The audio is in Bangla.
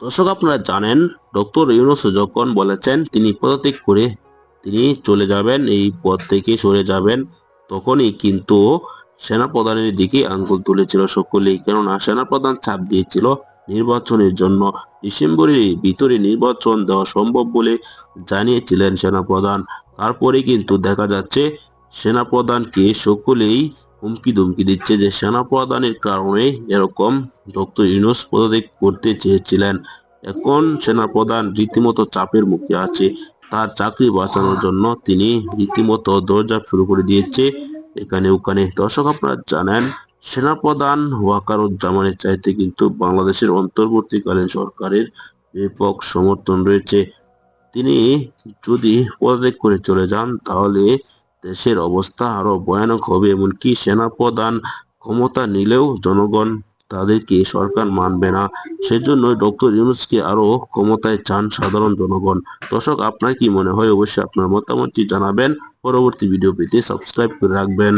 দর্শক, আপনারা জানেন, ডক্টর ইউনুস যখন বলেছেন তিনি পদত্যাগ করে তিনি চলে যাবেন, এই পদ থেকে সরে যাবেন, তখনই কিন্তু সেনাপ্রধানের দিকে আঙ্গুল তুলেছিল সকলেই। কেননা, সেনাপ্রধান চাপ দিয়েছিল নির্বাচনের জন্য। ডিসেম্বরের ভিতরে নির্বাচন দেওয়া সম্ভব বলে জানিয়েছিলেন সেনাপ্রধান। তারপরে কিন্তু দেখা যাচ্ছে সেনাপ্রধানকে সকলেই হুমকি ধুমকি দিচ্ছে যে সেনাপ্রধানের কারণে এরকম ডক্টর ইউনুস পদত্যাগ করতে চেয়েছিলেন। এখন সেনাপ্রধান রীতিমতো চাপের মুখে আছে। তার চাকরি বাঁচানোর জন্য তিনি রীতিমতো দরজা শুরু করে দিয়েছে। এখানে ওখানে দর্শক আপনারা জানেন, সেনাপ্রধান ওয়াকারুজ্জামানের চাইতে কিন্তু বাংলাদেশের অন্তর্বর্তীকালীন সরকারের ব্যাপক সমর্থন রয়েছে। তিনি যদি পদত্যাগ করে চলে যান, তাহলে দেশের অবস্থা আরও ভয়ানক হবে, এমনকি সেনাপ্রধান ক্ষমতা নিলেও জনগণ তাদেরকে সরকার মানবে না। সেজন্য ডক্টর ইউনুসকে আরও ক্ষমতায় চান সাধারণ জনগণ। দর্শক, আপনার কি মনে হয়? অবশ্যই আপনার মতামতটি জানাবেন। পরবর্তী ভিডিও পেতে সাবস্ক্রাইব করে রাখবেন।